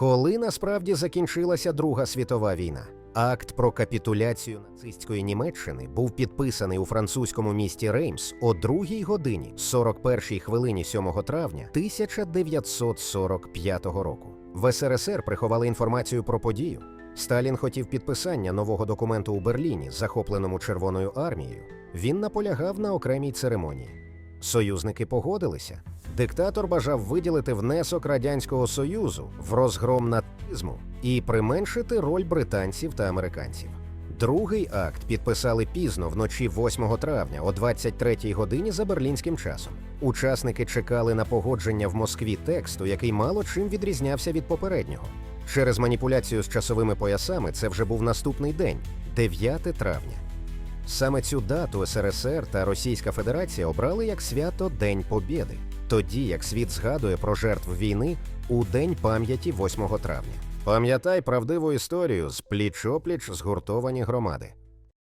Коли насправді закінчилася Друга світова війна? Акт про капітуляцію нацистської Німеччини був підписаний у французькому місті Реймс о 2 годині 41 хвилині 7 травня 1945 року. В СРСР приховали інформацію про подію. Сталін хотів підписання нового документу у Берліні, захопленому Червоною армією. Він наполягав на окремій церемонії. Союзники погодилися. Диктатор бажав виділити внесок Радянського Союзу в розгром нацизму і применшити роль британців та американців. Другий акт підписали пізно вночі 8 травня о 23 годині за берлінським часом. Учасники чекали на погодження в Москві тексту, який мало чим відрізнявся від попереднього. Через маніпуляцію з часовими поясами це вже був наступний день 9 травня. Саме цю дату СРСР та Російська Федерація обрали як свято День Побєди, тоді як світ згадує про жертв війни у День пам'яті 8 травня. Пам'ятай правдиву історію з пліч-опліч згуртовані громади.